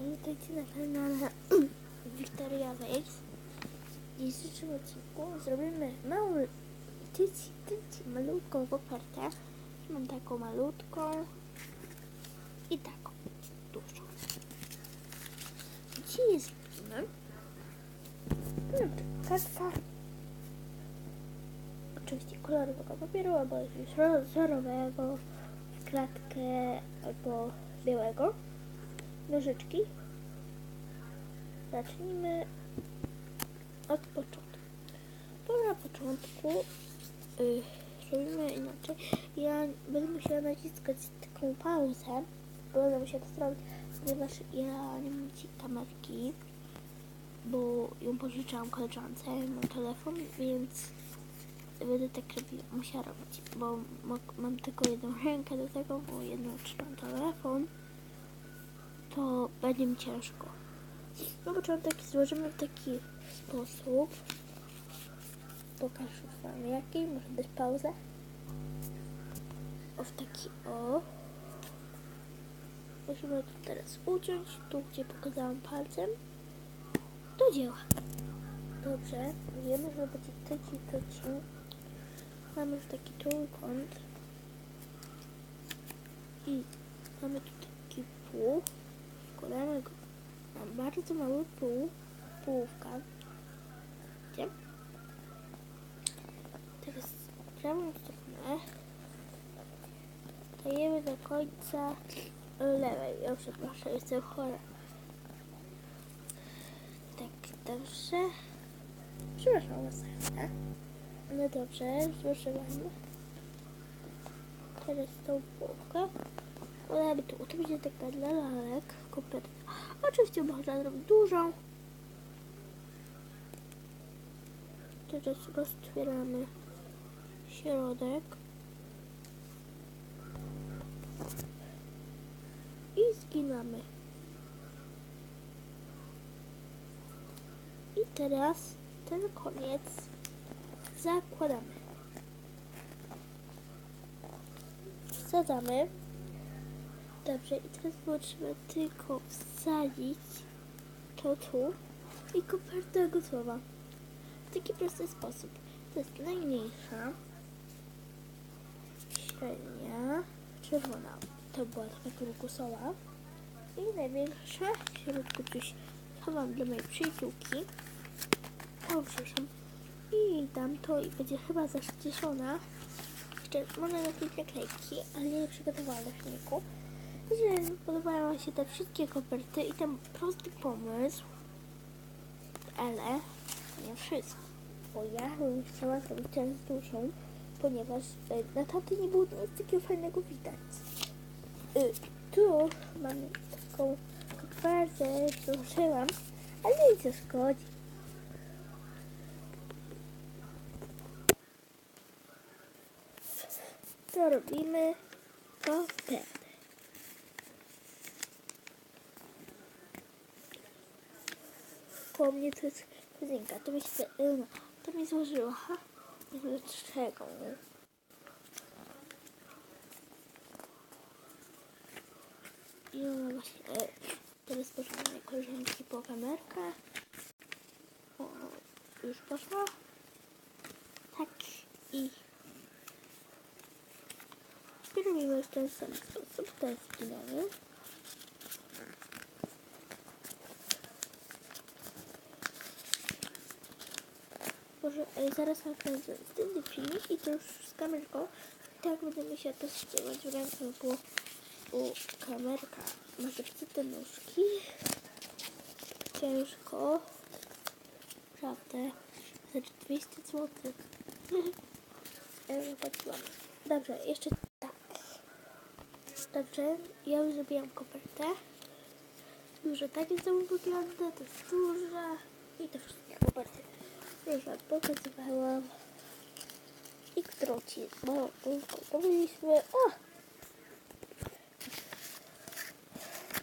Witajcie na kanale Wiktoria Wex. W dzisiejszym odcinku zrobimy małą, tyci, tyci, malutką kopertę. Mam taką malutką i taką dużą. Dzisiaj je zrobimy. Na przykład oczywiście kolorowego papieru, albo jakiegoś wzorowego, w kratkę, albo białego nożyczki. Zacznijmy od początku. To na początku y, zrobimy inaczej. Ja będę musiała naciskać taką pauzę, bo będę musiała to zrobić, ponieważ ja nie mam ci kamerki, bo ją pożyczałam koleżance, mam telefon, więc będę tak robiła, musiała robić, bo mam tylko jedną rękę do tego, bo jedną trzymam telefon to będzie mi ciężko. Na początek złożymy w taki sposób. Pokażę wam jaki, może dać pauzę. O w taki o. Musimy tu teraz uciąć, tu gdzie pokazałam palcem. Do dzieła. Dobrze, wiemy, że będzie tyci, tyci. Mamy już taki trójkąt. I mamy tu taki pół. Wkładamy go na bardzo mały pół, połówka. Gdzie? Teraz prawą stronę dajemy do końca lewej. Ja przepraszam, jestem chora. Tak, dobrze. Przepraszam was. No dobrze, złożyłam. Teraz tą połówkę. Podamy tu. To będzie taka dla lalek koperta. Oczywiście można zrobić dużą. Teraz roztwieramy środek. I zginamy. I teraz ten koniec zakładamy. Wsadzamy. Dobrze, i teraz musimy tylko wsadzić to tu i koperta gotowa. W taki prosty sposób. To jest najmniejsza, średnia, czerwona. To była taka turkusowa. I największa, w środku coś chowam dla mojej przyjaciółki. O, przepraszam. I dam to i będzie chyba zaszczyszona. Jeszcze można nakleić naklejki, ale nie przygotowałam na filmiku. Że podobają mi się te wszystkie koperty i ten prosty pomysł, ale nie wszystko, bo ja bym chciała zrobić część dużą, ponieważ e, na tamtej nie było nic takiego fajnego widać. Y, Tu mamy taką kopertę, złożyłam, ale nie szkodzi. To robimy kopertę. Koło mnie to jest kuzynka. To mi się, to mi złożyła. Ha? Nie wiem czego. nie? I ona właśnie, e, teraz poszła mojej koleżanki po kamerkę. O, już poszła. Tak i robimy w ten sam sposób. To jest zginamy. Może e, zaraz mam następny filmik i to już z kamerką. Tak będziemy się to trzymać w ręce, bo, bo kamerka ma zepsute nóżki. Ciężko. Prawda. Znaczy 200 zł. Zapłaciłam. Dobrze, jeszcze tak. Dobrze, ja już zrobiłam kopertę. Dużo tak jest to wygląda, to jest duża i te wszystkie koperty. Już wam pokazywałam. I którą ci małą kółką powiedzieliśmy. O!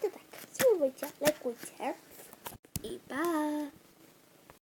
To tak,